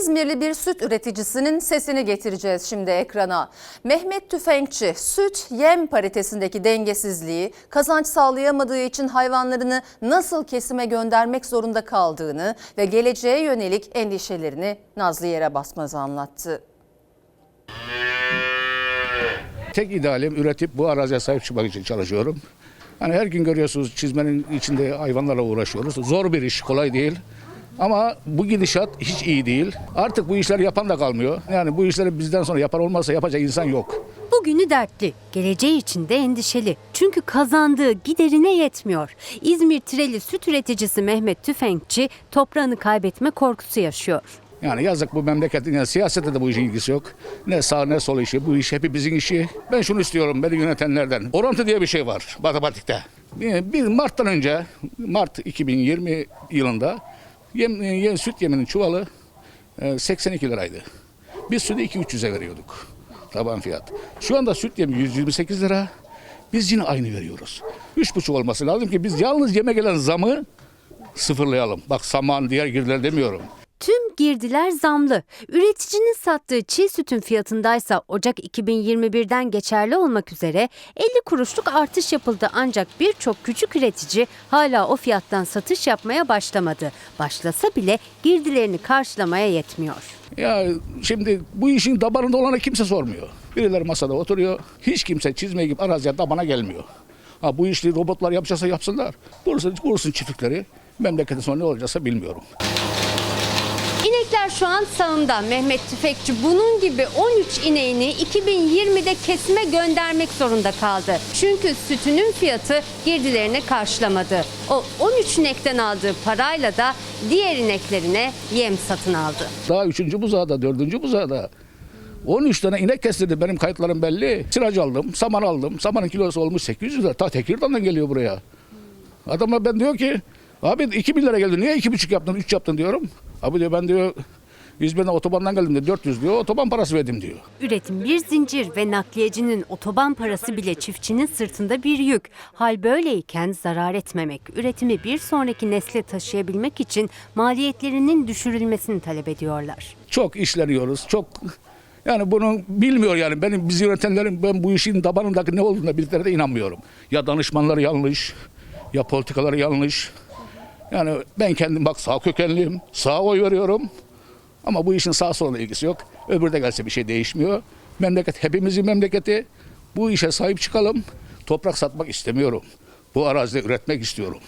İzmirli bir süt üreticisinin sesini getireceğiz şimdi ekrana. Mehmet Tüfekçi süt yem paritesindeki dengesizliği, kazanç sağlayamadığı için hayvanlarını nasıl kesime göndermek zorunda kaldığını ve geleceğe yönelik endişelerini Nazlı Yere Basmaz'a anlattı. Tek idealim üretip bu araziye sahip çıkmak için çalışıyorum. Hani her gün görüyorsunuz çizmenin içinde hayvanlarla uğraşıyoruz. Zor bir iş, kolay değil. Ama bu gidişat hiç iyi değil. Artık bu işleri yapan da kalmıyor. Yani bu işleri bizden sonra yapan olmazsa yapacak insan yok. Bugünü dertli, geleceği için de endişeli. Çünkü kazandığı giderine yetmiyor. İzmir Tireli süt üreticisi Mehmet Tüfekçi toprağını kaybetme korkusu yaşıyor. Yani yazık bu memleketin yani siyasette de bu işin ilgisi yok. Ne sağ ne sol işi. Bu iş hepimizin işi. Ben şunu istiyorum beni yönetenlerden. Orantı diye bir şey var matematikte. Bir Mart'tan önce Mart 2020 yılında yem, yem, süt yeminin çuvalı e, 82 liraydı. Biz sütü 2-300'e veriyorduk. Taban fiyat. Şu anda süt yemi 128 lira. Biz yine aynı veriyoruz. 3,5 olması lazım ki biz yalnız yeme gelen zamı sıfırlayalım. Bak saman diğer girdiler demiyorum. Girdiler zamlı. Üreticinin sattığı çiğ sütün fiyatındaysa Ocak 2021'den geçerli olmak üzere 50 kuruşluk artış yapıldı ancak birçok küçük üretici hala o fiyattan satış yapmaya başlamadı. Başlasa bile girdilerini karşılamaya yetmiyor. Ya şimdi bu işin damarında olana kimse sormuyor. Birileri masada oturuyor. Hiç kimse çizmeye gibi araziye damana gelmiyor. Ha bu işi robotlar yapacaksa yapsınlar. Kursun, kursun çiftlikleri. Memleketin sonu ne olacaksa bilmiyorum. Şu an sağımda Mehmet Tüfekçi bunun gibi 13 ineğini 2020'de kesime göndermek zorunda kaldı. Çünkü sütünün fiyatı girdilerini karşılamadı. O 13 inekten aldığı parayla da diğer ineklerine yem satın aldı. Daha üçüncü buzağda, dördüncü buzağda 13 tane inek kestirdi benim kayıtlarım belli. Sıracı aldım, saman aldım. Samanın kilosu olmuş 800 lira. Ta Tekirdağ'dan geliyor buraya. Adamlar ben diyor ki abi 2000 lira geldi niye 2,5 yaptın 3 yaptın diyorum. Abi diyor ben diyor İzmir'den otobandan geldim diyor 400 diyor otoban parası verdim diyor. Üretim bir zincir ve nakliyecinin otoban parası bile çiftçinin sırtında bir yük. Hal böyleyken zarar etmemek, üretimi bir sonraki nesle taşıyabilmek için maliyetlerinin düşürülmesini talep ediyorlar. Çok işleniyoruz. Çok yani bunu bilmiyor yani. Benim biz yönetenlerin ben bu işin tabanındaki ne olduğuna bildiklerine de inanmıyorum. Ya danışmanları yanlış, ya politikaları yanlış. Yani ben kendim bak sağ kökenliyim. Sağ oy veriyorum. Ama bu işin sağ sola ilgisi yok. Öbürü de gelse bir şey değişmiyor. Memleket hepimizin memleketi. Bu işe sahip çıkalım. Toprak satmak istemiyorum. Bu arazide üretmek istiyorum.